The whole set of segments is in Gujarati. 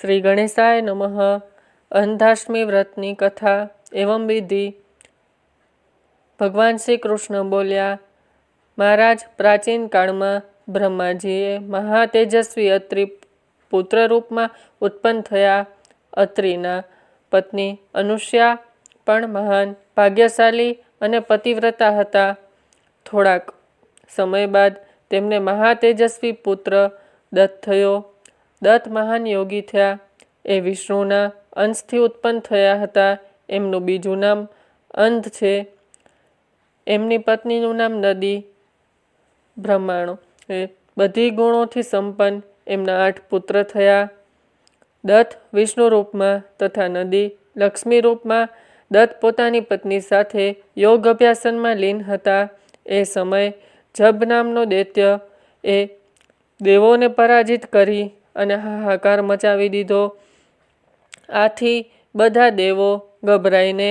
શ્રી ગણેશાય નમઃ. અંધાષ્ટમી વ્રતની કથા, એવમ વિધિ. ભગવાન શ્રી કૃષ્ણ બોલ્યા, મહારાજ, પ્રાચીન કાળમાં બ્રહ્માજીએ મહાતેજસ્વી અત્રિ પુત્ર રૂપમાં ઉત્પન્ન થયા. અત્રિના પત્ની અનુષ્યા પણ મહાન, ભાગ્યશાલી અને પતિવ્રતા હતા. થોડાક સમય બાદ તેમને મહાતેજસ્વી પુત્ર દત્ત થયો. દત્ત મહાન યોગી થયા. એ વિષ્ણુના અંશથી ઉત્પન્ન થયા હતા. એમનું બીજું નામ અંધ છે. એમની પત્નીનું નામ નદી. બ્રહ્માણો. એ બધી ગુણોથી સંપન્ન એમના આઠ પુત્ર થયા. દત્ત વિષ્ણુ રૂપમાં તથા નદી લક્ષ્મી રૂપમાં દત્ત પોતાની પત્ની સાથે યોગ અભ્યાસનમાં લીન હતા. એ સમય જબ નામનો દૈત્ય એ દેવોને પરાજિત કરી અને હાહાકાર મચાવી દીધો. આથી બધા દેવો ગભરાઈને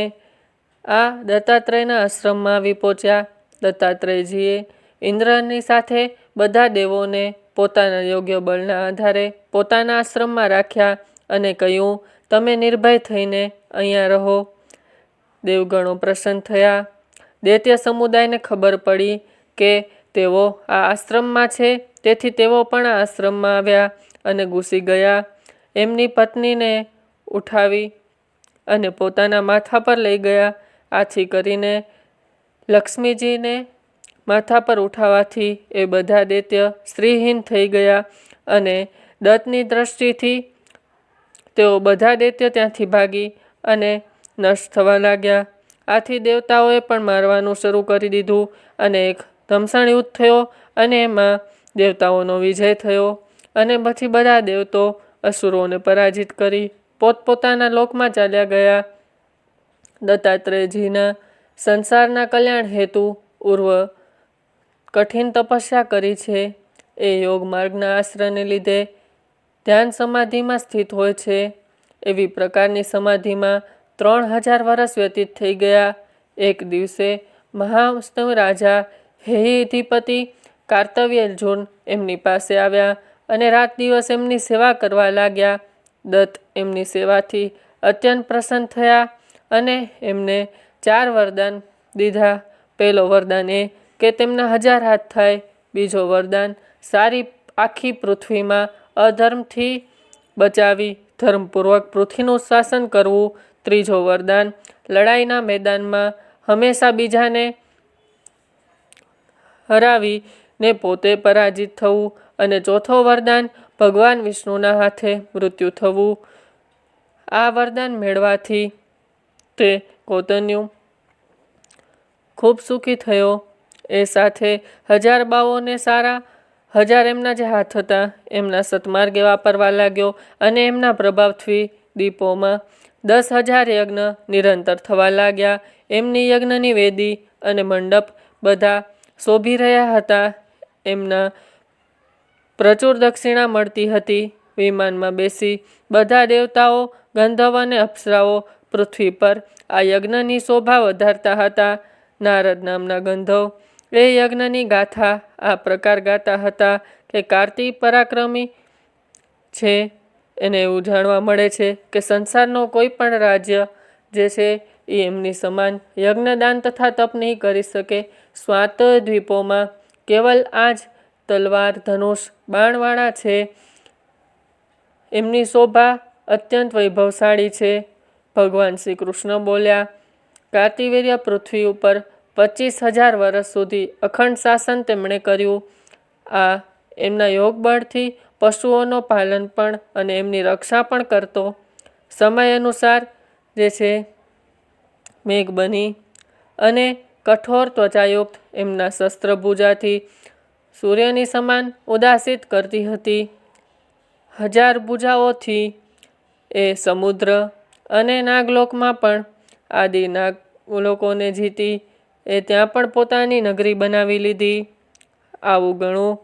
આ દત્તાત્રેયના આશ્રમમાં આવી પહોંચ્યા. દત્તાત્રેયજીએ ઇન્દ્રની સાથે બધા દેવોને પોતાના યોગ્ય બળના આધારે પોતાના આશ્રમમાં રાખ્યા અને કહ્યું, તમે નિર્ભય થઈને અહીંયા રહો. દેવગણો પ્રસન્ન થયા. દૈત્ય સમુદાયને ખબર પડી કે તેઓ આ આશ્રમમાં છે, તેથી તેઓ પણ આ આશ્રમમાં આવ્યા. અને ઘૂસી ગયા. એમની પત્નીને ઉઠાવી અને પોતાના માથા પર લઈ ગયા. આથી કરીને લક્ષ્મીજીને માથા પર ઉઠાવવાથી એ બધા દૈત્ય સ્ત્રીહીન થઈ ગયા અને દત્તની દ્રષ્ટિથી તેઓ બધા દૈત્ય ત્યાંથી ભાગી અને નષ્ટ થવા લાગ્યા. આથી દેવતાઓએ પણ મારવાનું શરૂ કરી દીધું અને એક ધમસાણ યુદ્ધ થયો અને એમાં દેવતાઓનો વિજય થયો. અને પછી બધા દેવતો અસુરોને પરાજિત કરી પોતપોતાના લોકમાં ચાલ્યા ગયા. દત્તાત્રેયજીના સંસારના કલ્યાણ હેતુ ઉર્વ કઠિન તપસ્યા કરી છે. એ યોગ માર્ગના આશ્રયને લીધે ધ્યાન સમાધિમાં સ્થિત હોય છે. એવી પ્રકારની સમાધિમાં ત્રણ હજાર વર્ષ વ્યતીત થઈ ગયા. એક દિવસે મહાવૈષ્ણવ રાજા હેહિધિપતિ કાર્તવ્ય અર્જુન એમની પાસે આવ્યા. અને રાત દિવસ એમની સેવા કરવા લાગ્યા. દત્ત એમની સેવાથી અત્યંત પ્રસન્ન થયા અને એમને ચાર વરદાન દીધા. પહેલો વરદાન એ કે તેમના હજાર હાથ થાય. બીજો વરદાન સારી આખી પૃથ્વીમાં અધર્મથી બચાવી, ધર્મપૂર્વક પૃથ્વીનું શાસન કરવું. ત્રીજો વરદાન, લડાઈના મેદાનમાં હંમેશા બીજાને હરાવીને પોતે પરાજિત થવું. અને ચોથો વરદાન, ભગવાન વિષ્ણુના હાથે મૃત્યુ થવું. આ વરદાન મેળવાથી તે કોતન્યું ખૂબ સુખી થયો. એ સાથે હજાર બાઓને સારા, હજાર એમના જે હાથ હતા, એમના સતમાર્ગે વાપરવા લાગ્યો અને એમના પ્રભાવથી દીપોમાં દસ હજાર યજ્ઞ નિરંતર થવા લાગ્યા. એમની યજ્ઞની વેદી અને મંડપ બધા શોભી રહ્યા હતા. એમના પ્રચુર દક્ષિણા મળતી હતી. વિમાનમાં બેસી બધા દેવતાઓ, ગંધર્વ અને અપ્સરાઓ પૃથ્વી પર આ યજ્ઞની શોભા વધારતા હતા. નારદ નામના ગંધર્વ એ યજ્ઞની ગાથા આ પ્રકાર ગાતા હતા કે કાર્તિક પરાક્રમી છે. એને એવું જાણવા મળે છે કે સંસારનો કોઈ પણ રાજ્ય જે છે એ એમની સમાન યજ્ઞદાન તથા તપ નહીં કરી શકે. સ્વાત દ્વીપોમાં કેવલ આ જ તલવાર, ધનુષ બાણવાળા છે. એમની શોભા અત્યંત વૈભવશાળી છે. ભગવાન શ્રી કૃષ્ણ બોલ્યા કાર્તિવેર્ય પૃથ્વી ઉપર પચીસ હજાર વર્ષ સુધી અખંડ શાસન તેમણે કર્યું. આ એમના યોગ બળથી પશુઓનો પાલન પણ અને એમની રક્ષા પણ કરતો. સમય અનુસાર જે છે, મેઘ બની અને કઠોર ત્વચાયુક્ત એમના શસ્ત્રભુજાથી સૂર્યની સમાન ઉદાસિત કરતી હતી. હજાર ભૂજાઓથી એ સમુદ્ર અને નાગલોકમાં પણ આદિ નાગ લોકોને જીતી એ ત્યાં પણ પોતાની નગરી બનાવી લીધી. આવું ઘણું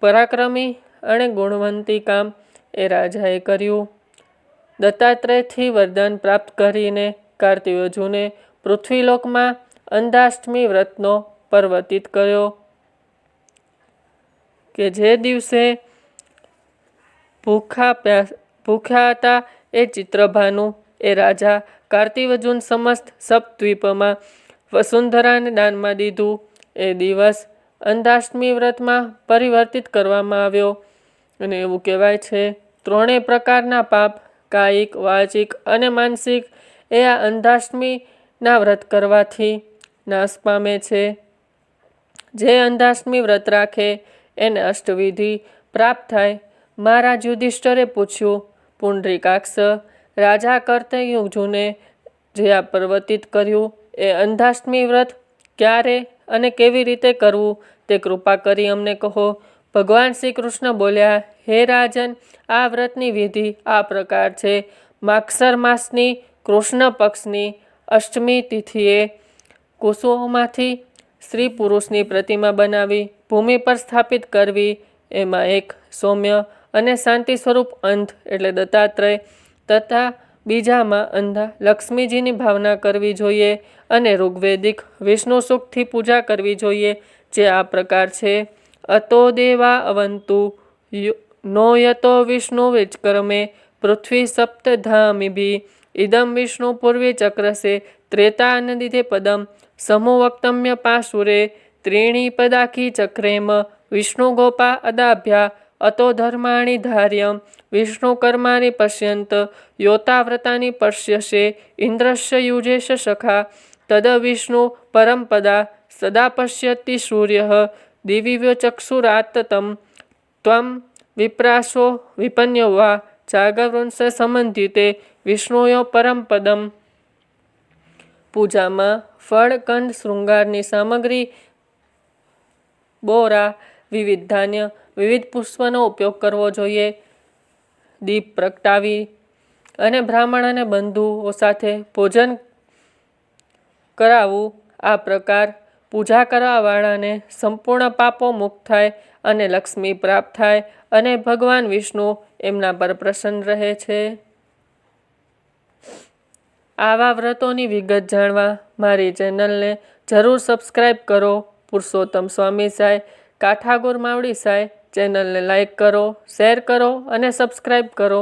પરાક્રમી અને ગુણવંતી કામ એ રાજાએ કર્યું. દત્તાત્રેયથી વરદાન પ્રાપ્ત કરીને કાર્તિવજુને પૃથ્વીલોકમાં અંધાષ્ટમી વ્રતનો પર્વતિત કર્યો. કે જે દિવસે ભૂખા પ્યાસ ભૂખ્યા હતા એ ચિત્રભાનુ, એ રાજા કાર્તિવજુન સમસ્ત સપ્તદ્વીપમાં વસુંધરાને દાનમાં દીધું. એ દિવસ અંધાષ્ટમી વ્રતમાં પરિવર્તિત કરવામાં આવ્યો અને એવું કહેવાય છે, ત્રણેય પ્રકારના પાપ, કાયિક, વાચિક અને માનસિક, એ આ અંધાષ્ટમીના વ્રત કરવાથી નાશ પામે છે. જે અંધાષ્ટમી વ્રત રાખે એને અષ્ટવિધિ પ્રાપ્ત થાય. મહારાજ યુધિષ્ઠરે પૂછ્યું, પુંડરીકાક્ષ, રાજા કર્તયુજુને જે આ પ્રવર્તિત કર્યું, એ અંધાષ્ટમી વ્રત ક્યારે અને કેવી રીતે કરવું તે કૃપા કરી અમને કહો. ભગવાન શ્રી કૃષ્ણ બોલ્યા, હે રાજન, આ વ્રતની વિધિ આ પ્રકાર છે. માક્ષર માસની, કૃષ્ણ પક્ષની અષ્ટમી તિથિએ કુસુમોમાંથી સ્ત્રી પુરુષની પ્રતિમા બનાવી, ભૂમિ પર સ્થાપિત કરવી, એમાં એક સૌમ્ય અને શાંતિ સ્વરૂપ અંત એટલે દત્તાત્રેય તથા બીજામાં અંધા લક્ષ્મીજીની ભાવના કરવી જોઈએ અને ઋગ્વેદિક વિષ્ણુ સુખથી પૂજા કરવી જોઈએ, જે આ પ્રકાર છે. અતો દેવા અવંતુ નો યતો વિષ્ણુ વિચકર્મે પૃથ્વી સપ્તધામિભી, ઇદમ વિષ્ણુ પૂર્વે ચક્રસે ત્રેતાનદિતે પદમ સમુવક્તમ્ય પાશુરે ત્રીણી પદાખી ચક્રેમ વિષ્ણુ ગોપા અદાભ્યા અતો ધર્માણી ધાર્યમ વિષ્ણુ કર્માણી પશ્યંત યોતાવ્રતાની પશ્યશે ઇન્દ્રશ્ય યુજેશ સખા તદ વિષ્ણુ પરમપદા સદા પશ્યતિ સૂર્ય દિવ્ય ચક્ષુરાતતમ ત્વમ વિપ્રાસો વિપન્યો વા જાગવંશ સંબંધિતે વિષ્ણુયો પરમપદમ પૂજામાં ફળ કંદ શૃંગારની સામગ્રી, બોરા, વિવિધ ધાન્ય, વિવિધ પુષ્પનો ઉપયોગ કરવો જોઈએ, દીપ પ્રગટાવી અને બ્રાહ્મણ અને બંધુઓ સાથે ભોજન કરાવવું. આ પ્રકાર પૂજા કરવાવાળાને સંપૂર્ણ પાપો મુક્ત થાય અને લક્ષ્મી પ્રાપ્ત થાય અને ભગવાન વિષ્ણુ એમના પર પ્રસન્ન રહે છે. આવા વ્રતોની વિગત જાણવા મારી ચેનલને જરૂર સબસ્ક્રાઈબ કરો. પુરુષોત્તમ સ્વામી સાય કાઠાગોર માવડી સાય ચેનલને લાઈક કરો, શેર કરો અને સબસ્ક્રાઈબ કરો.